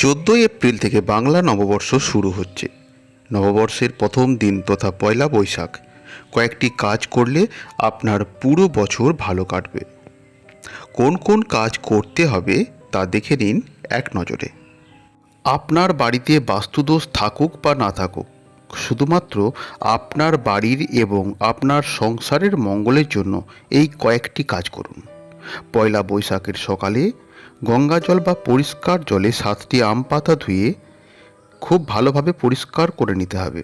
চোদ্দোই এপ্রিল থেকে বাংলা নববর্ষ শুরু হচ্ছে। নববর্ষের প্রথম দিন তথা পয়লা বৈশাখ। কয়েকটি কাজ করলে আপনার পুরো বছর ভালো কাটবে। কোন কোন কাজ করতে হবে তা দেখে নিন এক নজরে। আপনার বাড়িতে বাস্তুদোষ থাকুক বা না থাকুক, শুধুমাত্র আপনার বাড়ির এবং আপনার সংসারের মঙ্গলের জন্য এই কয়েকটি কাজ করুন। পয়লা বৈশাখের সকালে গঙ্গা জল বা পরিষ্কার জলে সাতটি আম পাতা ধুয়ে খুব ভালোভাবে পরিষ্কার করে নিতে হবে।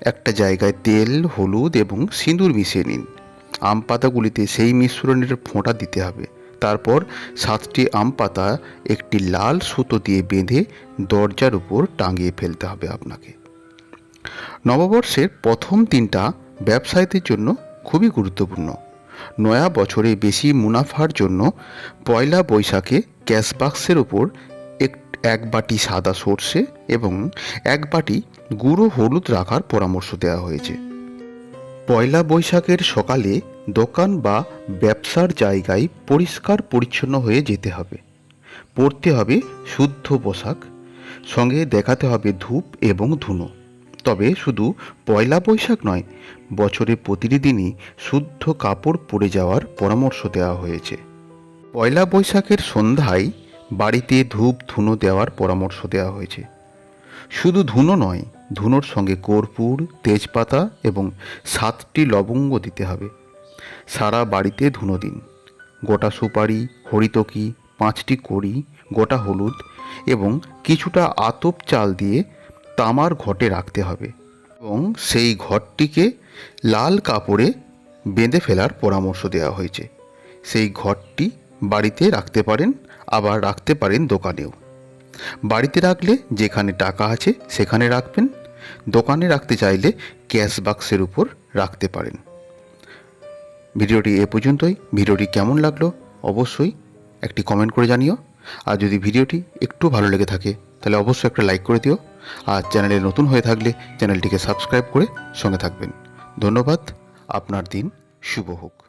একটা জায়গায় তেল, হলুদ এবং সিঁদুর মিশিয়ে নিন। আম পাতাগুলিতে সেই মিশ্রণের ফোঁটা দিতে হবে। তারপর সাতটি আম পাতা একটি লাল সুতো দিয়ে বেঁধে দরজার উপর টাঙিয়ে ফেলতে হবে আপনাকে। নববর্ষের প্রথম দিনটা ব্যবসায়ীদের জন্য খুবই গুরুত্বপূর্ণ। নয়া বছরে বেশি মুনাফার জন্য পয়লা বৈশাখে ক্যাশ বাক্সের ওপর এক বাটি সাদা সর্ষে এবং এক বাটি গুঁড়ো হলুদ রাখার পরামর্শ দেওয়া হয়েছে। পয়লা বৈশাখের সকালে দোকান বা ব্যবসার জায়গায় পরিষ্কার পরিচ্ছন্ন হয়ে যেতে হবে। পরতে হবে শুদ্ধ পোশাক, সঙ্গে দেখাতে হবে ধূপ এবং ধুনো। তবে শুধু পয়লা বৈশাখ নয়, বছরে প্রতিটি দিনই শুদ্ধ কাপড় পরে যাওয়ার পরামর্শ দেওয়া হয়েছে। পয়লা বৈশাখের সন্ধ্যায় বাড়িতে ধূপ ধুনো দেওয়ার পরামর্শ দেওয়া হয়েছে। শুধু ধুনো নয়, ধুনোর সঙ্গে কর্পূর, তেজপাতা এবং সাতটি লবঙ্গ দিতে হবে। সারা বাড়িতে ধুনো দিন। গোটা সুপারি, হরিতকি, পাঁচটি কড়ি, গোটা হলুদ এবং কিছুটা আতপ চাল দিয়ে তামার ঘটে রাখতে হবে এবং সেই ঘরটিকে লাল কাপড়ে বেঁধে ফেলার পরামর্শ দেওয়া হয়েছে। সেই ঘরটি বাড়িতে রাখতে পারেন, আবার রাখতে পারেন দোকানেও। বাড়িতে রাখলে যেখানে টাকা আছে সেখানে রাখবেন, দোকানে রাখতে চাইলে ক্যাশ বাক্সের উপর রাখতে পারেন। ভিডিওটি এ পর্যন্তই। ভিডিওটি কেমন লাগল অবশ্যই একটি কমেন্ট করে জানিও। আর যদি ভিডিওটি একটু ভালো লেগে থাকে, তাহলে অবশ্যই একটা লাইক করে দিও। আর চ্যানেলে নতুন হয়ে থাকলে চ্যানেলটিকে সাবস্ক্রাইব করে সঙ্গে থাকবেন। ধন্যবাদ, আপনার দিন শুভ হোক।